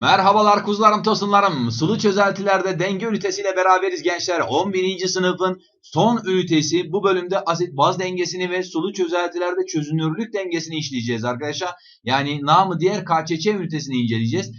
Merhabalar kuzularım tosunlarım. Sulu çözeltilerde denge ünitesiyle beraberiz gençler. 11. sınıfın son ünitesi. Bu bölümde asit baz dengesini ve sulu çözeltilerde çözünürlük dengesini işleyeceğiz arkadaşlar. Yani namı diğer KÇÇ ünitesini inceleyeceğiz.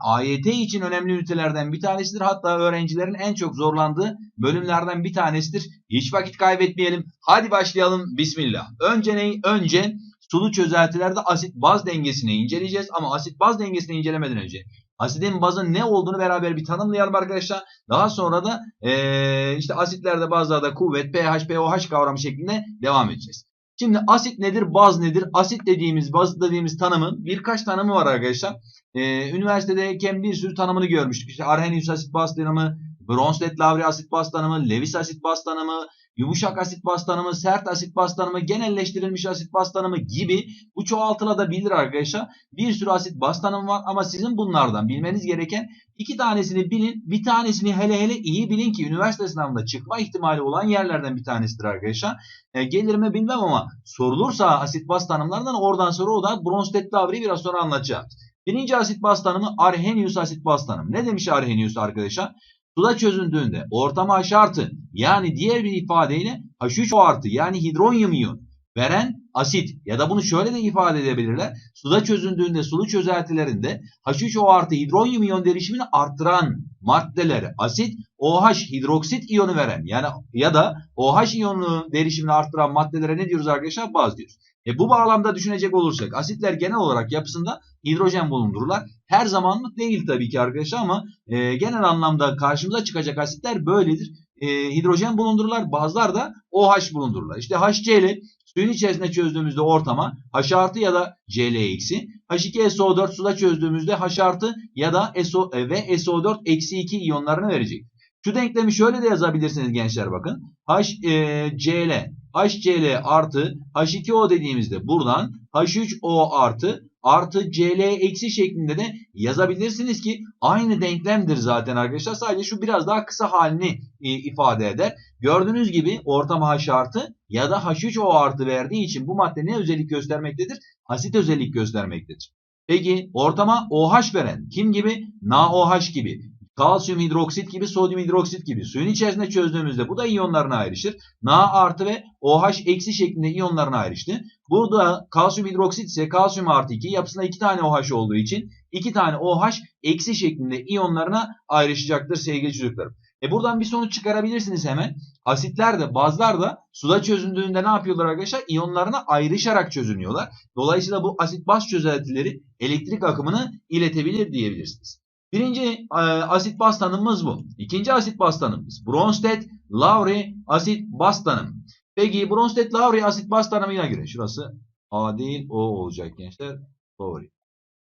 AYT için önemli ünitelerden bir tanesidir. Hatta öğrencilerin en çok zorlandığı bölümlerden bir tanesidir. Hiç vakit kaybetmeyelim. Hadi başlayalım. Bismillah. Önce ne? Önce sulu çözeltilerde asit baz dengesini inceleyeceğiz. Ama asit baz dengesini incelemeden önce asidin bazın ne olduğunu beraber bir tanımlayalım arkadaşlar. Daha sonra da ee, işte asitlerde bazılarda kuvvet, pH, pOH kavramı şeklinde devam edeceğiz. Şimdi asit nedir, baz nedir? Asit dediğimiz, baz dediğimiz tanımın birkaç tanımı var arkadaşlar. Ee, üniversitedeyken bir sürü tanımını görmüştük. İşte Arrhenius asit baz tanımı, Bronsted-Lowry asit baz tanımı, Lewis asit baz tanımı, yumuşak asit baz tanımı, sert asit baz tanımı, genelleştirilmiş asit baz tanımı gibi bu çoğaltılabilir arkadaşlar. Bir sürü asit baz tanımı var ama sizin bunlardan bilmeniz gereken iki tanesini bilin. Bir tanesini hele hele iyi bilin ki üniversite sınavında çıkma ihtimali olan yerlerden bir tanesidir arkadaşlar. E, gelir mi bilmem ama sorulursa asit baz tanımlarından oradan sonra o da Bronsted-Lowry biraz sonra anlatacağım. Birinci asit baz tanımı Arrhenius asit baz tanımı. Ne demiş Arrhenius arkadaşlar? Suda çözündüğünde ortama H artı yani diğer bir ifadeyle H3O artı yani hidronyum iyon veren asit ya da bunu şöyle de ifade edebilirler. Suda çözündüğünde sulu çözeltilerinde H3O artı hidronyum iyon derişimini arttıran maddeler asit OH hidroksit iyonu veren yani ya da OH iyonu derişimini arttıran maddelere ne diyoruz arkadaşlar? Baz diyoruz. E bu bağlamda düşünecek olursak asitler genel olarak yapısında hidrojen bulundururlar. Her zamanlık değil tabii ki arkadaşlar ama e, genel anlamda karşımıza çıkacak asitler böyledir. E, hidrojen bulundururlar. Bazılar da OH bulundururlar. İşte HCl suyun içerisinde çözdüğümüzde ortama H artı ya da Cl eksi. H2SO4 suda çözdüğümüzde H artı ya da SO ve SO4 eksi 2 iyonlarını verecek. Şu denklemi şöyle de yazabilirsiniz gençler bakın. HCl HCl artı H2O dediğimizde buradan H3O artı artı Cl eksi şeklinde de yazabilirsiniz ki aynı denklemdir zaten arkadaşlar. Sadece şu biraz daha kısa halini e, ifade eder. Gördüğünüz gibi ortama H artı ya da H3O artı verdiği için bu madde ne özellik göstermektedir? Asit özellik göstermektedir. Peki ortama OH veren kim gibi? NaOH gibi kalsiyum hidroksit gibi, sodyum hidroksit gibi suyun içerisinde çözdüğümüzde bu da iyonlarına ayrışır. Na artı ve OH eksi şeklinde iyonlarına ayrıştı. Burada kalsiyum hidroksit ise kalsiyum artı 2 yapısında 2 tane OH olduğu için 2 tane OH eksi şeklinde iyonlarına ayrışacaktır sevgili çocuklarım. E buradan bir sonuç çıkarabilirsiniz hemen. Asitler de bazlar da suda çözündüğünde ne yapıyorlar arkadaşlar? İyonlarına ayrışarak çözünüyorlar. Dolayısıyla bu asit baz çözeltileri elektrik akımını iletebilir diyebilirsiniz. Birinci e, asit baz tanımımız bu. İkinci asit baz tanımımız Bronsted-Lowry asit baz tanımı. Peki Bronsted-Lowry asit baz tanımına göre şurası A değil O olacak gençler. Doğru.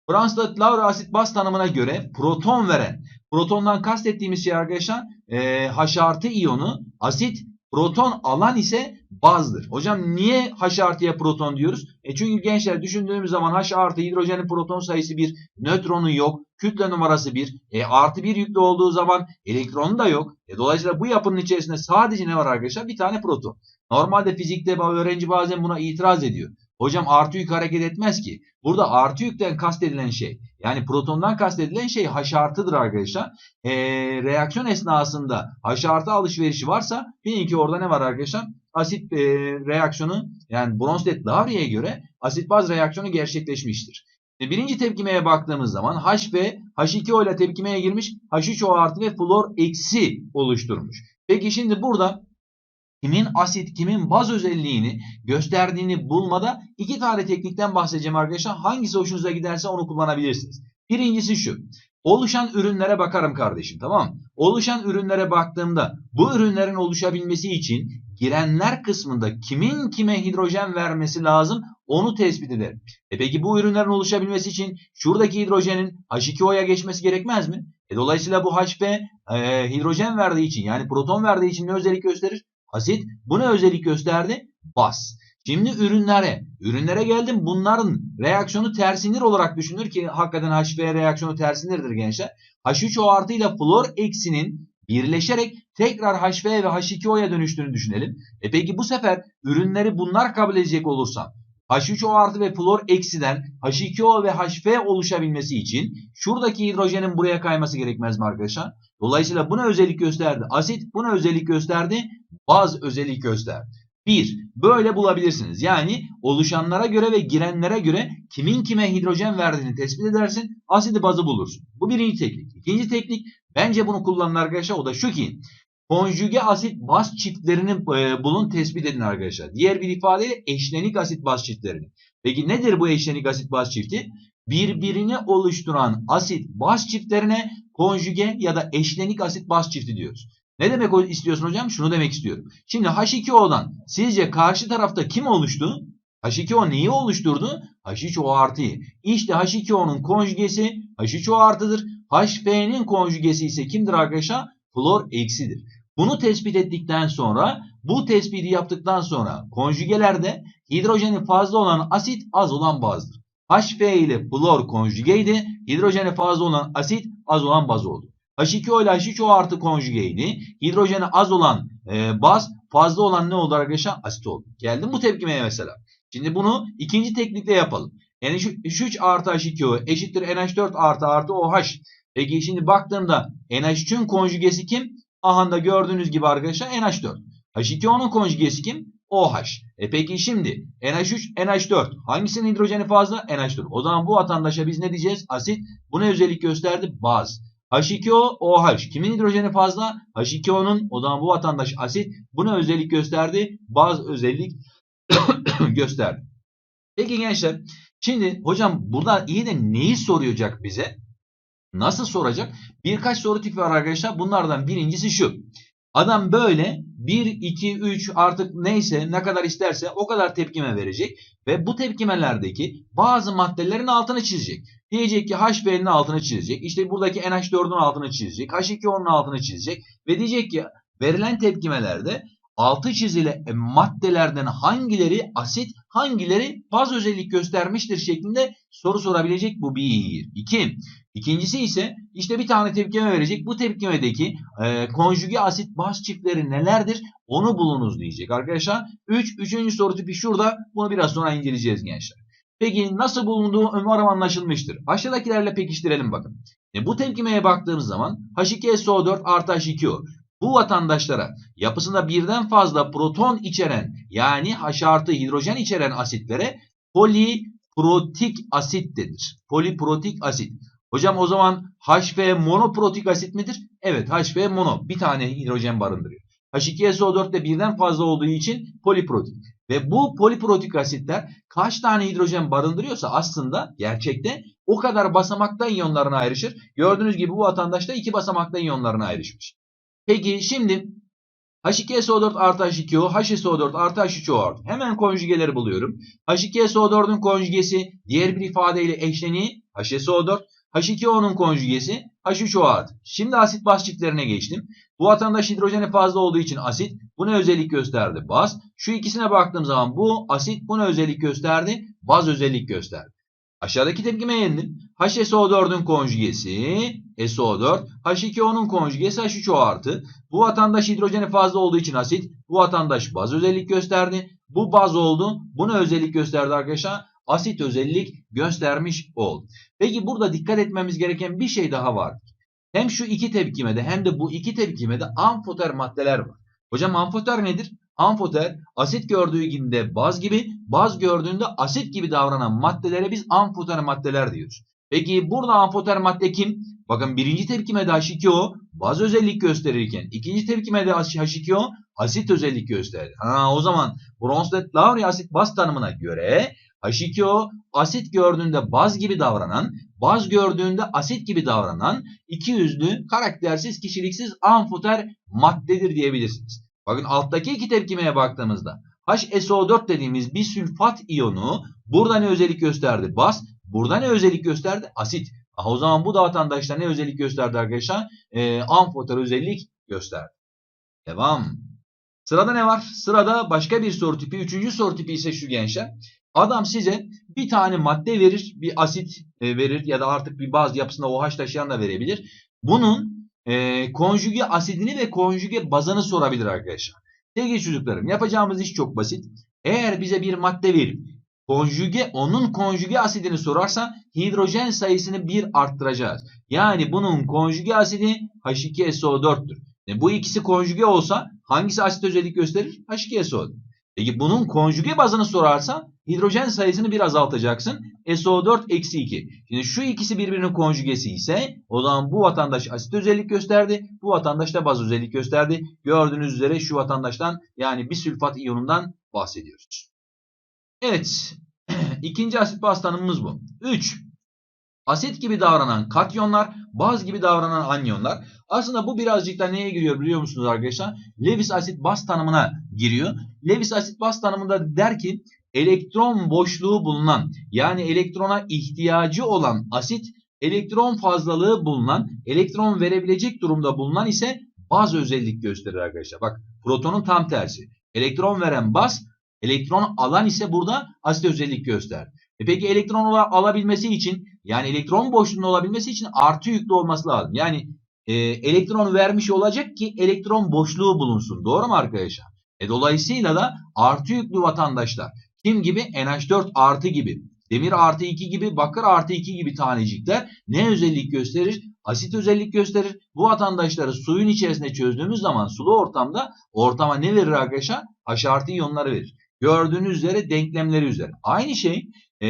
Bronsted-Lowry asit baz tanımına göre proton veren, protondan kastettiğimiz şey arkadaşlar e, H artı iyonu asit Proton alan ise bazdır. Hocam niye H artıya proton diyoruz? E çünkü gençler düşündüğümüz zaman H artı hidrojenin proton sayısı 1, nötronu yok, kütle numarası 1. E artı 1 yüklü olduğu zaman elektronu da yok. E dolayısıyla bu yapının içerisinde sadece ne var arkadaşlar? Bir tane proton. Normalde fizikte öğrenci bazen buna itiraz ediyor. Hocam artı yük hareket etmez ki. Burada artı yükten kastedilen şey yani protondan kastedilen şey H artıdır arkadaşlar. Ee, reaksiyon esnasında H artı alışverişi varsa bilin ki orada ne var arkadaşlar? Asit e, reaksiyonu yani Bronsted-Lowry'e göre asit baz reaksiyonu gerçekleşmiştir. E, birinci tepkimeye baktığımız zaman H ve H2O ile tepkimeye girmiş H3O artı ve flor eksi oluşturmuş. Peki şimdi burada kimin asit kimin baz özelliğini gösterdiğini bulmada iki tane teknikten bahsedeceğim arkadaşlar. Hangisi hoşunuza giderse onu kullanabilirsiniz. Birincisi şu. Oluşan ürünlere bakarım kardeşim tamam mı? Oluşan ürünlere baktığımda bu ürünlerin oluşabilmesi için girenler kısmında kimin kime hidrojen vermesi lazım onu tespit ederim. E peki bu ürünlerin oluşabilmesi için şuradaki hidrojenin H2O'ya geçmesi gerekmez mi? E dolayısıyla bu HP e, hidrojen verdiği için yani proton verdiği için ne özellik gösterir? Asit. Bu ne özellik gösterdi? Baz. Şimdi ürünlere. Ürünlere geldim. Bunların reaksiyonu tersinir olarak düşünür ki hakikaten HV reaksiyonu tersinirdir gençler. H3O artı ile flor eksinin birleşerek tekrar HV ve H2O'ya dönüştüğünü düşünelim. E peki bu sefer ürünleri bunlar kabul edecek olursam H3O artı ve flor eksiden H2O ve HF oluşabilmesi için şuradaki hidrojenin buraya kayması gerekmez mi arkadaşlar? Dolayısıyla buna özellik gösterdi. Asit buna özellik gösterdi. Baz özellik gösterdi. 1. Böyle bulabilirsiniz. Yani oluşanlara göre ve girenlere göre kimin kime hidrojen verdiğini tespit edersin. Asidi bazı bulursun. Bu birinci teknik. İkinci teknik bence bunu kullanın arkadaşlar. O da şu ki konjüge asit baz çiftlerini e, bulun tespit edin arkadaşlar. Diğer bir ifadeyle eşlenik asit baz çiftlerini. Peki nedir bu eşlenik asit baz çifti? Birbirini oluşturan asit baz çiftlerine konjüge ya da eşlenik asit baz çifti diyoruz. Ne demek istiyorsun hocam? Şunu demek istiyorum. Şimdi H2O'dan sizce karşı tarafta kim oluştu? H2O neyi oluşturdu? H3O artıyı. İşte H2O'nun konjugesi H3O artıdır. HF'nin konjugesi ise kimdir arkadaşlar? Flor eksidir. Bunu tespit ettikten sonra bu tespiti yaptıktan sonra konjügelerde hidrojeni fazla olan asit az olan bazdır. HF ile flor konjugeydi. Hidrojeni fazla olan asit az olan baz oldu. H2O ile H3O artı konjugeydi. Hidrojeni az olan e, baz fazla olan ne oldu arkadaşlar? Asit oldu. Geldim bu tepkimeye mesela. Şimdi bunu ikinci teknikle yapalım. NH3 artı H2O eşittir NH4 artı artı OH. Peki şimdi baktığımda NH3'ün konjugesi kim? Aha da gördüğünüz gibi arkadaşlar NH4. H2O'nun konjugesi kim? OH. E peki şimdi NH3, NH4. Hangisinin hidrojeni fazla? NH4. O zaman bu vatandaşa biz ne diyeceğiz? Asit. Bu ne özellik gösterdi? Baz. H2O, OH. Kimin hidrojeni fazla? H2O'nun. O zaman bu vatandaş asit. Buna özellik gösterdi. Baz özellik gösterdi. Peki gençler. Şimdi hocam burada iyi de neyi soracak bize? Nasıl soracak? Birkaç soru tipi var arkadaşlar. Bunlardan birincisi şu. Adam böyle 1, 2, 3 artık neyse ne kadar isterse o kadar tepkime verecek. Ve bu tepkimelerdeki bazı maddelerin altını çizecek. Diyecek ki HB'nin altını çizecek. İşte buradaki NH4'ün altını çizecek. H2O'nun altını çizecek. Ve diyecek ki verilen tepkimelerde altı çizili e, maddelerden hangileri asit, hangileri baz özellik göstermiştir şeklinde soru sorabilecek bu bir. İki. İkincisi ise işte bir tane tepkime verecek. Bu tepkimedeki e, konjüge asit baz çiftleri nelerdir? Onu bulunuz diyecek arkadaşlar. Üç. Üçüncü soru tipi şurada. Bunu biraz sonra inceleyeceğiz gençler. Peki nasıl bulunduğu umarım anlaşılmıştır. Aşağıdakilerle pekiştirelim bakın. E, bu tepkimeye baktığımız zaman H2SO4 artı H2O. Bu vatandaşlara yapısında birden fazla proton içeren yani H artı hidrojen içeren asitlere poliprotik asit denir. Poliprotik asit. Hocam o zaman HF monoprotik asit midir? Evet HF mono bir tane hidrojen barındırıyor. H2SO4 de birden fazla olduğu için poliprotik. Ve bu poliprotik asitler kaç tane hidrojen barındırıyorsa aslında gerçekte o kadar basamakta iyonlarına ayrışır. Gördüğünüz gibi bu vatandaş da iki basamakta iyonlarına ayrışmış. Peki şimdi H2SO4 artı H2O, HSO4 artı H3O artı. Hemen konjügeleri buluyorum. H2SO4'ün konjugesi diğer bir ifadeyle eşleniği HSO4. H2O'nun konjugesi H3O artı. Şimdi asit baz çiftlerine geçtim. Bu vatandaş hidrojeni fazla olduğu için asit. Buna özellik gösterdi baz. Şu ikisine baktığım zaman bu asit buna özellik gösterdi. Baz özellik gösterdi. Aşağıdaki tepkime yendim. HSO4'ün konjugesi SO4. H2O'nun konjugesi H3O artı. Bu vatandaş hidrojeni fazla olduğu için asit. Bu vatandaş baz özellik gösterdi. Bu baz oldu. Buna özellik gösterdi arkadaşlar. Asit özellik göstermiş oldu. Peki burada dikkat etmemiz gereken bir şey daha var. Hem şu iki tepkimede hem de bu iki tepkimede amfoter maddeler var. Hocam amfoter nedir? Amfoter asit gördüğü gibi baz gibi, baz gördüğünde asit gibi davranan maddelere biz amfoter maddeler diyoruz. Peki burada amfoter madde kim? Bakın birinci tepkimede H2O baz özellik gösterirken ikinci tepkimede H2O asit özellik gösterir. Ha, o zaman Bronsted-Lowry asit baz tanımına göre H2O asit gördüğünde baz gibi davranan, baz gördüğünde asit gibi davranan iki yüzlü, karaktersiz, kişiliksiz amfoter maddedir diyebilirsiniz. Bakın alttaki iki tepkimeye baktığımızda HSO4 dediğimiz bir sülfat iyonu burada ne özellik gösterdi? Baz. Burada ne özellik gösterdi? Asit. Aha, o zaman bu da vatandaşta ne özellik gösterdi arkadaşlar? E, amfoter özellik gösterdi. Devam. Sırada ne var? Sırada başka bir soru tipi. Üçüncü soru tipi ise şu gençler. Adam size bir tane madde verir, bir asit e, verir ya da artık bir baz yapısında OH taşıyan da verebilir. Bunun e, konjüge asidini ve konjüge bazını sorabilir arkadaşlar. Sevgili çocuklarım yapacağımız iş çok basit. Eğer bize bir madde verip konjüge onun konjüge asidini sorarsa hidrojen sayısını bir arttıracağız. Yani bunun konjüge asidi H2SO4'tür. E bu ikisi konjüge olsa hangisi asit özellik gösterir? H2SO4. Peki bunun konjüge bazını sorarsa hidrojen sayısını bir azaltacaksın. SO4 eksi 2. Şimdi şu ikisi birbirinin konjügesi ise o zaman bu vatandaş asit özellik gösterdi. Bu vatandaş da baz özellik gösterdi. Gördüğünüz üzere şu vatandaştan yani bir sülfat iyonundan bahsediyoruz. Evet. ikinci asit baz tanımımız bu. 3. Asit gibi davranan katyonlar, baz gibi davranan anyonlar. Aslında bu birazcık da neye giriyor biliyor musunuz arkadaşlar? Lewis asit baz tanımına giriyor. Lewis asit baz tanımında der ki elektron boşluğu bulunan yani elektrona ihtiyacı olan asit elektron fazlalığı bulunan elektron verebilecek durumda bulunan ise baz özellik gösterir arkadaşlar. Bak protonun tam tersi. Elektron veren baz elektron alan ise burada asit özellik gösterir. E peki elektron alabilmesi için yani elektron boşluğunun olabilmesi için artı yüklü olması lazım. Yani e, elektron vermiş olacak ki elektron boşluğu bulunsun. Doğru mu arkadaşlar? E, dolayısıyla da artı yüklü vatandaşlar kim gibi? NH4 artı gibi. Demir artı 2 gibi, bakır artı 2 gibi tanecikler ne özellik gösterir? Asit özellik gösterir. Bu vatandaşları suyun içerisinde çözdüğümüz zaman sulu ortamda ortama ne verir arkadaşlar? H artı iyonları verir. Gördüğünüz üzere denklemleri üzere. Aynı şey ee,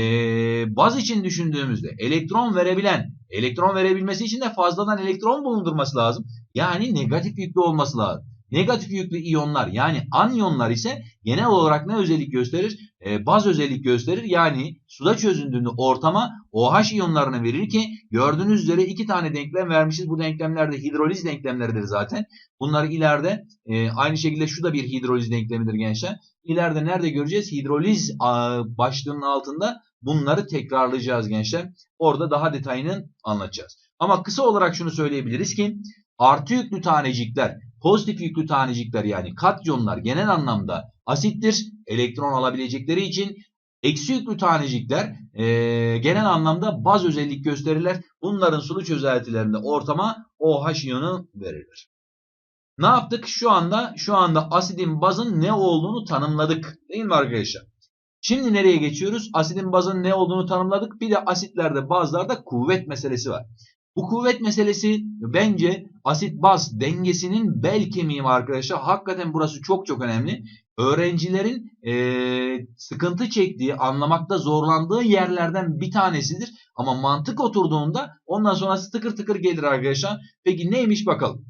baz için düşündüğümüzde elektron verebilen, elektron verebilmesi için de fazladan elektron bulundurması lazım. Yani negatif yüklü olması lazım. Negatif yüklü iyonlar yani anyonlar ise genel olarak ne özellik gösterir? Ee, baz özellik gösterir. Yani suda çözündüğünde ortama OH iyonlarını verir ki gördüğünüz üzere iki tane denklem vermişiz. Bu denklemler de hidroliz denklemleridir zaten. Bunları ileride e, aynı şekilde şu da bir hidroliz denklemidir gençler. İleride nerede göreceğiz? Hidroliz başlığının altında bunları tekrarlayacağız gençler. Orada daha detayını anlatacağız. Ama kısa olarak şunu söyleyebiliriz ki artı yüklü tanecikler, pozitif yüklü tanecikler yani katyonlar genel anlamda asittir. Elektron alabilecekleri için eksi yüklü tanecikler e, genel anlamda baz özellik gösterirler. Bunların sulu çözeltilerinde ortama OH iyonu verirler. Ne yaptık? Şu anda şu anda asidin bazın ne olduğunu tanımladık. Değil mi arkadaşlar? Şimdi nereye geçiyoruz? Asidin bazın ne olduğunu tanımladık. Bir de asitlerde bazılarda kuvvet meselesi var. Bu kuvvet meselesi bence asit baz dengesinin bel kemiği arkadaşlar. Hakikaten burası çok çok önemli. Öğrencilerin ee, sıkıntı çektiği, anlamakta zorlandığı yerlerden bir tanesidir. Ama mantık oturduğunda ondan sonra tıkır tıkır gelir arkadaşlar. Peki neymiş bakalım.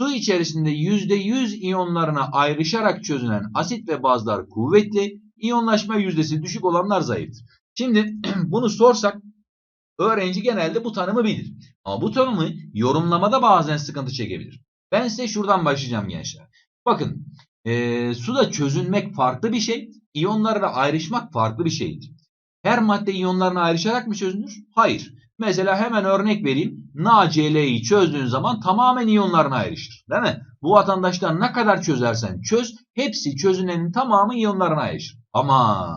Su içerisinde %100 iyonlarına ayrışarak çözünen asit ve bazlar kuvvetli, iyonlaşma yüzdesi düşük olanlar zayıftır. Şimdi bunu sorsak öğrenci genelde bu tanımı bilir. Ama bu tanımı yorumlamada bazen sıkıntı çekebilir. Ben size şuradan başlayacağım gençler. Bakın e, suda çözünmek farklı bir şey, iyonlarla ayrışmak farklı bir şeydir. Her madde iyonlarına ayrışarak mı çözünür? Hayır. Mesela hemen örnek vereyim. NaCl'yi çözdüğün zaman tamamen iyonlarına ayrışır. Değil mi? Bu vatandaşlar ne kadar çözersen çöz hepsi çözünenin tamamı iyonlarına ayrışır. Ama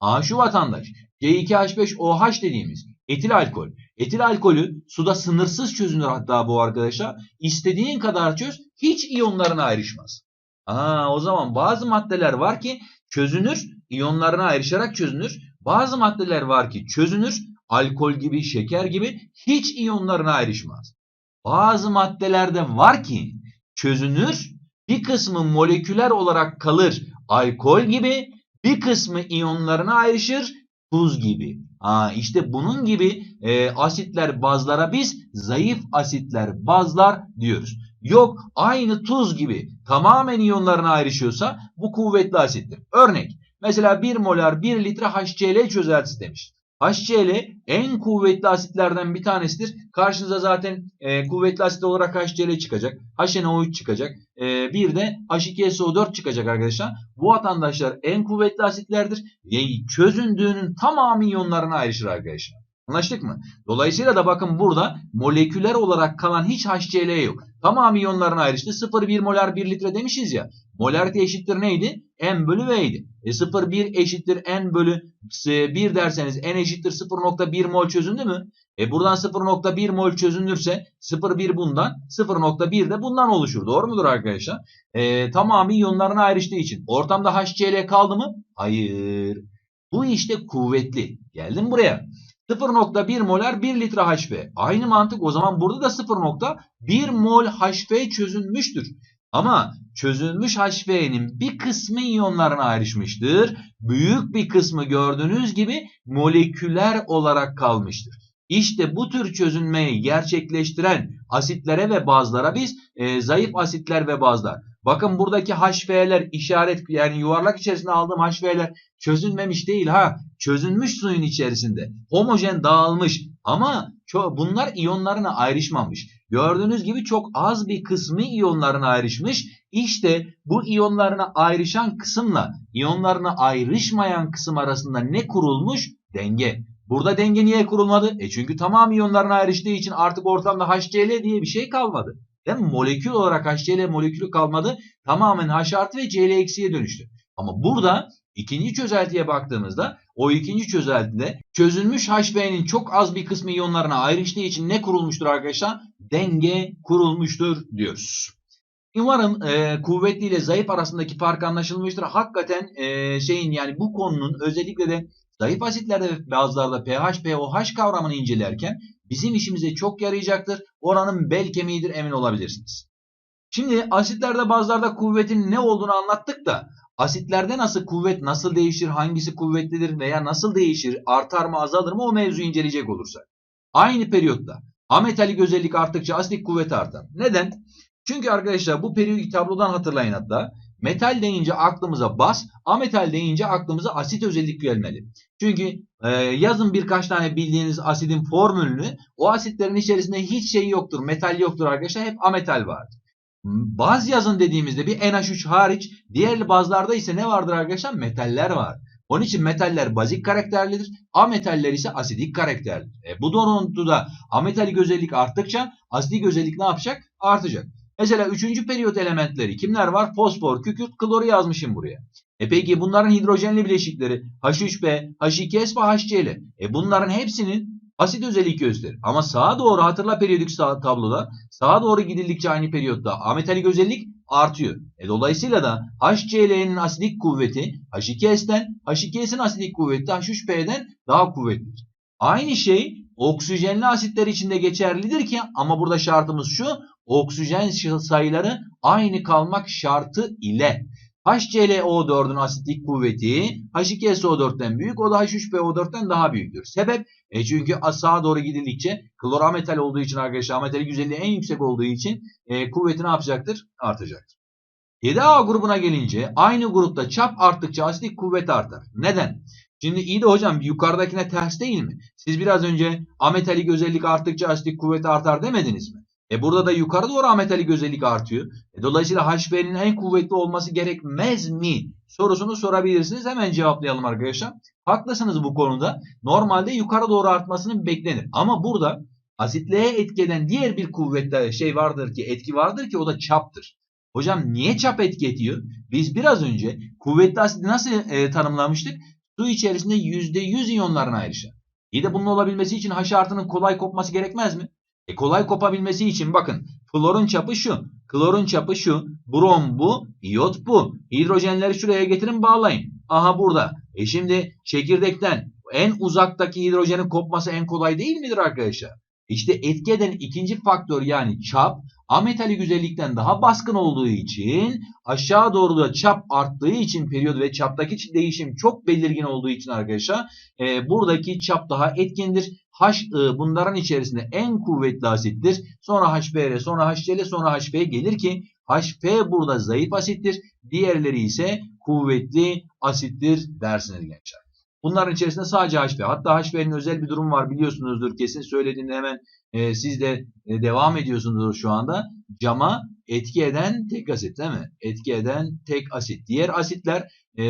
ha şu vatandaş C2H5OH dediğimiz etil alkol. Etil alkolü suda sınırsız çözünür hatta bu arkadaşa. İstediğin kadar çöz hiç iyonlarına ayrışmaz. Aa, o zaman bazı maddeler var ki çözünür, iyonlarına ayrışarak çözünür. Bazı maddeler var ki çözünür, alkol gibi, şeker gibi hiç iyonlarına ayrışmaz. Bazı maddelerde var ki çözünür, bir kısmı moleküler olarak kalır alkol gibi, bir kısmı iyonlarına ayrışır tuz gibi. Ha, işte bunun gibi e, asitler bazlara biz zayıf asitler bazlar diyoruz. Yok aynı tuz gibi tamamen iyonlarına ayrışıyorsa bu kuvvetli asittir. Örnek mesela 1 molar 1 litre HCl çözeltisi demiş. HCl en kuvvetli asitlerden bir tanesidir. Karşınıza zaten e, kuvvetli asit olarak HCl çıkacak. HNO3 çıkacak. E, bir de H2SO4 çıkacak arkadaşlar. Bu vatandaşlar en kuvvetli asitlerdir. Çözündüğünün tamamı iyonlarına ayrışır arkadaşlar. Anlaştık mı? Dolayısıyla da bakın burada moleküler olarak kalan hiç HCl yok. Tamamı iyonlarına ayrıştı. 0,1 molar 1 litre demişiz ya. Molarite eşittir neydi? N bölü V'ydi. E 0,1 eşittir N bölü 1 derseniz N eşittir 0,1 mol çözündü mü? E buradan 0,1 mol çözünürse 0,1 bundan 0,1 de bundan oluşur. Doğru mudur arkadaşlar? E, tamamı iyonlarına ayrıştığı için. Ortamda HCl kaldı mı? Hayır. Bu işte kuvvetli. Geldim buraya. 0.1 molar 1 litre HF. Aynı mantık o zaman burada da 0.1 mol HF çözünmüştür. Ama çözülmüş HF'nin bir kısmı iyonlarına ayrışmıştır. Büyük bir kısmı gördüğünüz gibi moleküler olarak kalmıştır. İşte bu tür çözünmeyi gerçekleştiren asitlere ve bazlara biz e, zayıf asitler ve bazlar. Bakın buradaki HF'ler işaret yani yuvarlak içerisinde aldığım HF'ler çözünmemiş değil ha. Çözünmüş suyun içerisinde. Homojen dağılmış ama bunlar iyonlarına ayrışmamış. Gördüğünüz gibi çok az bir kısmı iyonlarına ayrışmış. İşte bu iyonlarına ayrışan kısımla iyonlarına ayrışmayan kısım arasında ne kurulmuş? Denge. Burada denge niye kurulmadı? E çünkü tamam iyonlarına ayrıştığı için artık ortamda HCl diye bir şey kalmadı. Değil? Molekül olarak HCl molekülü kalmadı. Tamamen H artı ve Cl eksiye dönüştü. Ama burada ikinci çözeltiye baktığımızda o ikinci çözeltide çözülmüş HV'nin çok az bir kısmı iyonlarına ayrıştığı için ne kurulmuştur arkadaşlar? Denge kurulmuştur diyoruz. Umarım e, kuvvetli ile zayıf arasındaki fark anlaşılmıştır. Hakikaten e, şeyin yani bu konunun özellikle de zayıf asitlerde ve bazılarda pH, pOH kavramını incelerken bizim işimize çok yarayacaktır. Oranın bel kemiğidir emin olabilirsiniz. Şimdi asitlerde bazılarda kuvvetin ne olduğunu anlattık da asitlerde nasıl kuvvet nasıl değişir, hangisi kuvvetlidir veya nasıl değişir, artar mı azalır mı o mevzuyu inceleyecek olursak. Aynı periyotta ametalik özellik arttıkça asitik kuvvet artar. Neden? Çünkü arkadaşlar bu periyodik tablodan hatırlayın hatta. Metal deyince aklımıza bas, ametal deyince aklımıza asit özellik gelmeli. Çünkü e, yazın birkaç tane bildiğiniz asidin formülünü, o asitlerin içerisinde hiç şey yoktur, metal yoktur arkadaşlar, hep ametal vardır. Baz yazın dediğimizde bir NH3 hariç, diğer bazlarda ise ne vardır arkadaşlar? Metaller var. Onun için metaller bazik karakterlidir. Ametaller ise asidik karakterlidir. E, bu doğrultuda ametalik özellik arttıkça asidik özellik ne yapacak? Artacak. Mesela üçüncü periyot elementleri kimler var? Fosfor, kükürt, kloru yazmışım buraya. E peki bunların hidrojenli bileşikleri H3B, H2S ve HCl. E bunların hepsinin asit özellik gösterir. Ama sağa doğru hatırla periyodik tabloda sağa doğru gidildikçe aynı periyotta ametalik özellik artıyor. E dolayısıyla da HCl'nin asidik kuvveti H2S'ten, H2S'in asidik kuvveti H3B'den daha kuvvetlidir. Aynı şey oksijenli asitler için de geçerlidir ki ama burada şartımız şu oksijen sayıları aynı kalmak şartı ile HClO4'ün asitlik kuvveti H2SO4'ten büyük o da H3PO4'ten daha büyüktür. Sebep e çünkü sağa doğru gidildikçe klorametal olduğu için arkadaşlar ametalik güzelliği en yüksek olduğu için e, kuvveti ne yapacaktır? Artacaktır. 7A grubuna gelince aynı grupta çap arttıkça asitlik kuvvet artar. Neden? Şimdi iyi de hocam yukarıdakine ters değil mi? Siz biraz önce ametalik özellik arttıkça asitlik kuvvet artar demediniz mi? E burada da yukarı doğru ametalik özellik artıyor. E dolayısıyla HB'nin en kuvvetli olması gerekmez mi? Sorusunu sorabilirsiniz. Hemen cevaplayalım arkadaşlar. Haklısınız bu konuda. Normalde yukarı doğru artmasını beklenir. Ama burada asitliğe etki eden diğer bir kuvvetli şey vardır ki etki vardır ki o da çaptır. Hocam niye çap etki ediyor? Biz biraz önce kuvvetli asidi nasıl e, tanımlamıştık? Su içerisinde %100 iyonlarına ayrışan. İyi de bunun olabilmesi için H artının kolay kopması gerekmez mi? E kolay kopabilmesi için bakın florun çapı şu, klorun çapı şu, brom bu, iyot bu. Hidrojenleri şuraya getirin bağlayın. Aha burada. E şimdi çekirdekten en uzaktaki hidrojenin kopması en kolay değil midir arkadaşlar? İşte etki eden ikinci faktör yani çap ametalik güzellikten daha baskın olduğu için aşağı doğru da çap arttığı için periyod ve çaptaki değişim çok belirgin olduğu için arkadaşlar e, buradaki çap daha etkindir. H bunların içerisinde en kuvvetli asittir. Sonra HBr, sonra HCl, sonra HP gelir ki HP burada zayıf asittir. Diğerleri ise kuvvetli asittir dersiniz gençler. Bunların içerisinde sadece HP. Hatta HP'nin özel bir durum var biliyorsunuzdur. Kesin söylediğinde hemen e, siz de e, devam ediyorsunuzdur şu anda. Cama etki eden tek asit değil mi? Etki eden tek asit. Diğer asitler e,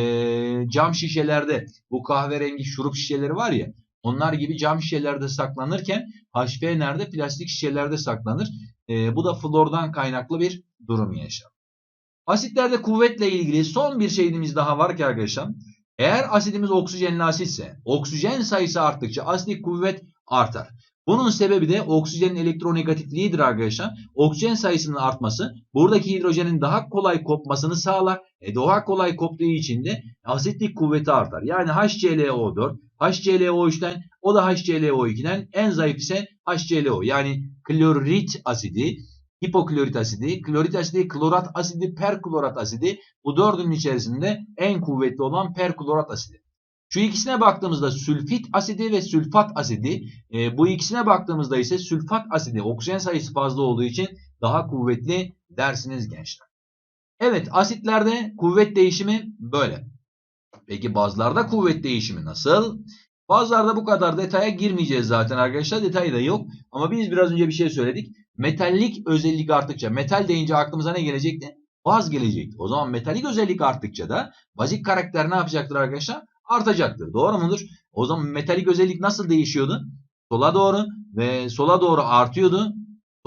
cam şişelerde bu kahverengi şurup şişeleri var ya onlar gibi cam şişelerde saklanırken HP nerede? Plastik şişelerde saklanır. E, bu da flordan kaynaklı bir durum yaşar. Asitlerde kuvvetle ilgili son bir şeyimiz daha var ki arkadaşlar. Eğer asidimiz oksijenli asitse oksijen sayısı arttıkça asidik kuvvet artar. Bunun sebebi de oksijenin elektronegatifliğidir arkadaşlar. Oksijen sayısının artması buradaki hidrojenin daha kolay kopmasını sağlar. E daha kolay koptuğu için de asitlik kuvveti artar. Yani HClO4, HClO3'ten o da HClO2'den en zayıf ise HClO. Yani klorit asidi, hipoklorit asidi, klorit asidi, klorat asidi, perklorat asidi bu dördünün içerisinde en kuvvetli olan perklorat asidi. Şu ikisine baktığımızda sülfit asidi ve sülfat asidi. E, bu ikisine baktığımızda ise sülfat asidi oksijen sayısı fazla olduğu için daha kuvvetli dersiniz gençler. Evet asitlerde kuvvet değişimi böyle. Peki bazlarda kuvvet değişimi nasıl? Bazılarda bu kadar detaya girmeyeceğiz zaten arkadaşlar. Detayı da yok. Ama biz biraz önce bir şey söyledik. Metallik özellik arttıkça, metal deyince aklımıza ne gelecekti? Baz gelecekti. O zaman metalik özellik arttıkça da bazik karakter ne yapacaktır arkadaşlar? Artacaktır. Doğru mudur? O zaman metalik özellik nasıl değişiyordu? Sola doğru ve sola doğru artıyordu.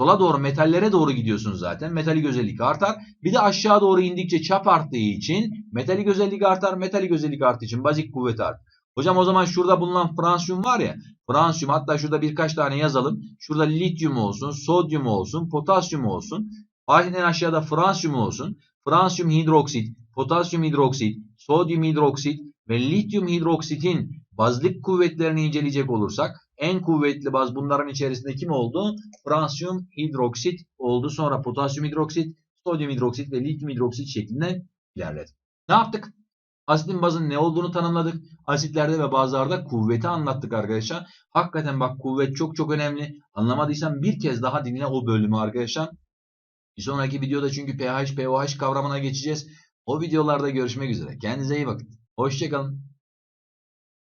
Sola doğru metallere doğru gidiyorsunuz zaten. Metalik özellik artar. Bir de aşağı doğru indikçe çap arttığı için metalik özellik artar. Metalik özellik arttığı için bazik kuvvet artar. Hocam o zaman şurada bulunan fransiyum var ya. Fransiyum hatta şurada birkaç tane yazalım. Şurada lityum olsun, sodyum olsun, potasyum olsun. En aşağıda fransiyum olsun. Fransiyum hidroksit, potasyum hidroksit, sodyum hidroksit ve lityum hidroksitin bazlık kuvvetlerini inceleyecek olursak en kuvvetli baz bunların içerisinde kim oldu? Fransiyum hidroksit oldu. Sonra potasyum hidroksit, sodyum hidroksit ve lityum hidroksit şeklinde ilerledi. Ne yaptık? Asitin bazın ne olduğunu tanımladık. Asitlerde ve bazılarda kuvveti anlattık arkadaşlar. Hakikaten bak kuvvet çok çok önemli. Anlamadıysan bir kez daha dinle o bölümü arkadaşlar. Bir sonraki videoda çünkü pH, pOH kavramına geçeceğiz. O videolarda görüşmek üzere. Kendinize iyi bakın. Hoşçakalın.